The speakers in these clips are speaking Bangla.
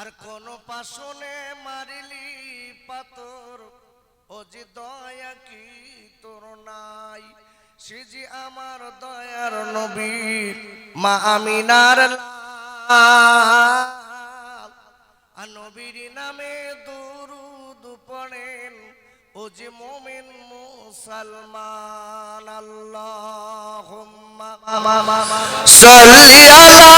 আর কোন পাশনে মারিলি পাতর ও যে দয়া কি তোর নাই? সে যে আমার দয়ার নবী, মা আমিনার নবীর নামে দুরুদ পড়েন, ও যে মোমেন মুসলমান। আল্লাহ সাল্লি আলা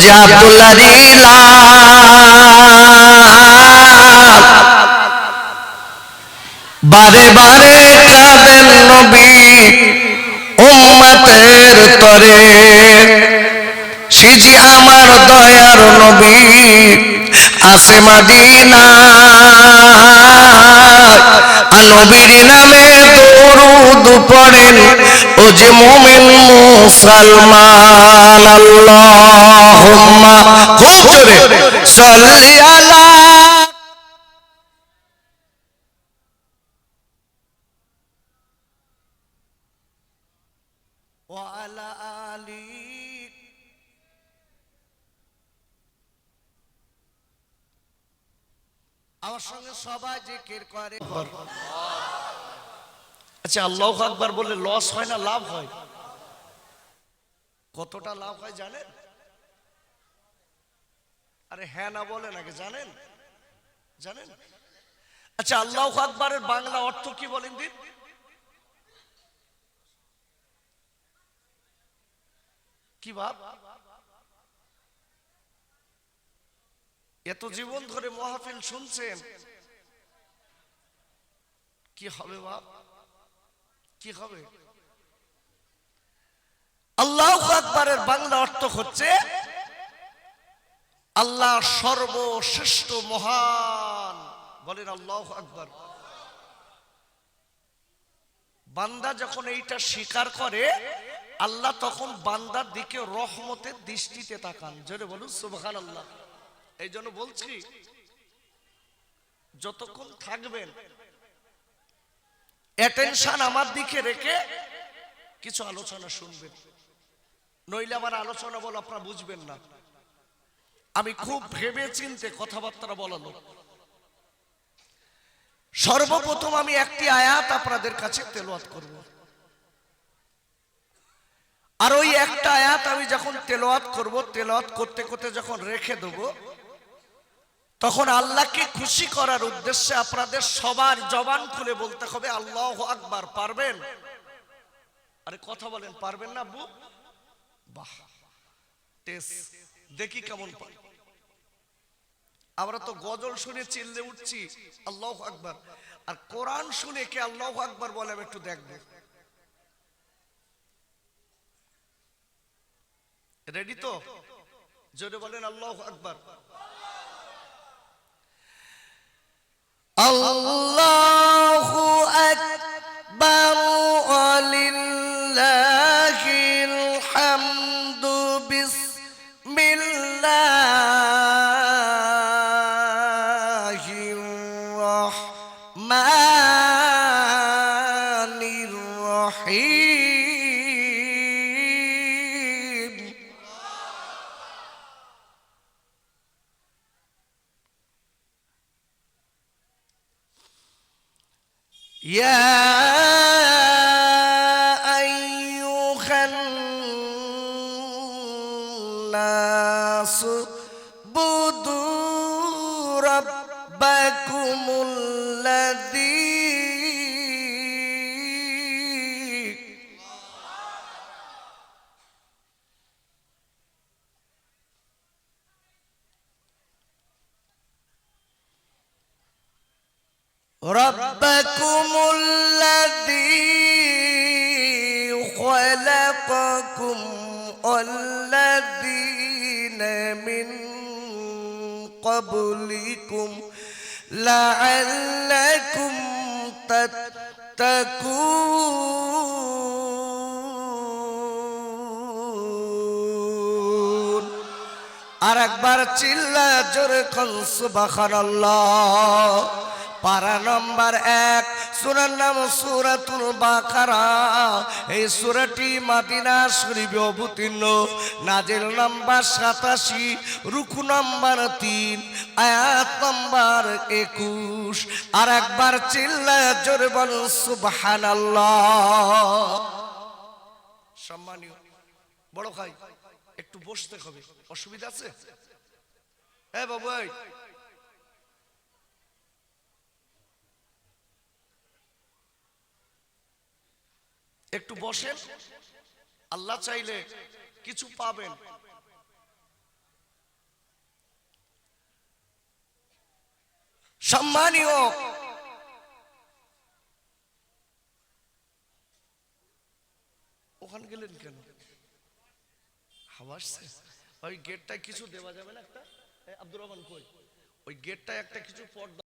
যে আব্দুল্লাহ বারে বারে কাঁদেন নবী উম্মতের তরে। সিজি আমার দয়ার নবী আসে মাদিনা নবীর নামে দরুদ পড়েন ও যে মোমেন মুসলমান আল্লাহুম্মা খুব জোরে সাল্লি আলা وعلى آله আমার সঙ্গে সবাই জিকির করে আচ্ছা আল্লাহ আকবার বলে লস হয় না লাভ হয়? কতটা লাভ হয় জানেন? আরে হ্যাঁ না বলে নাকি জানেন? জানেন? আচ্ছা আল্লাহ আকবরের বাংলা অর্থ কি বলেন দিন? কি ভাব? এত জীবন ধরে মহাফিল শুনছেন? কি হবে বাপ কি হবে? আল্লাহ আকবরের বাংলা অর্থ হচ্ছে আল্লাহ সর্বশ্রেষ্ঠ মহান। বলেন আল্লাহ আকবর। বান্দা যখন এইটা স্বীকার করে, আল্লাহ তখন বান্দার দিকে রহমতের দৃষ্টিতে তাকান। জোরে বলুন সুবহান আল্লাহ এই জন্য বলছি, যতক্ষণ থাকবেন অ্যাটেনশন আমার দিকে রেখে কিছু আলোচনা শুনবেন। নইলে আমার আলোচনা বল, আপনারা বুঝবেন না। আমি খুব ভেবে চিনতে কথাবার্তা বলালো। সর্বপ্রথম আমি একটি আয়াত আপনাদের কাছে তেলাওয়াত করব। আর ওই একটা আয়াত আমি যখন তেলাওয়াত করব, তেলাওয়াত করতে করতে যখন রেখে দেব তখন আল্লাহকে খুশি করার উদ্দেশ্যে আপনাদের সবার জবান খুলে বলতে হবে, আল্লাহ আকবার। পারবেন? আরে কথা বলেন, পারবেন না আব্বু? দেখি কেমন আমরা তো গজল শুনে চিল্লে উঠছি, আল্লাহ আকবার। আর কোরআন শুনে কে আল্লাহ আকবার বলে, আমি একটু দেখব। রেডি তো? জোরে বলেন, আল্লাহ আকবার। আল্লাহু يا أيها الناس اعبدوا ربكم الذي ربكم الذين من قبلكم لعلكم تتقون আর একবার চিল্লা জোরে কল সুবহানাল্লাহ পারা নম্বর এক, সুরার নাম সুরাতুল বাকারা। এই সুরাটি মাদিনা শরীফে অবতীর্ণ। নাজেল নাম্বার সাতাশি রুকু নাম্বার তিন, আয়াত নাম্বার একুশ। আর একবার চিল্লা জোরে বল, সুবহানাল্লাহ। সম্মানীয়, বড় ভাই, একটু বসতে হবে। অসুবিধা আছে? হ্যাঁ বাবু একটু বসেন। আল্লাহ চাইলে কিছু পাবেন। সম্মানীয় ওখানে গেলেন কেন? ওই গেটটায় কিছু দেওয়া যাবে না একটা? আব্দুর রহমান কই? ওই গেটটায় একটা কিছু পর্দা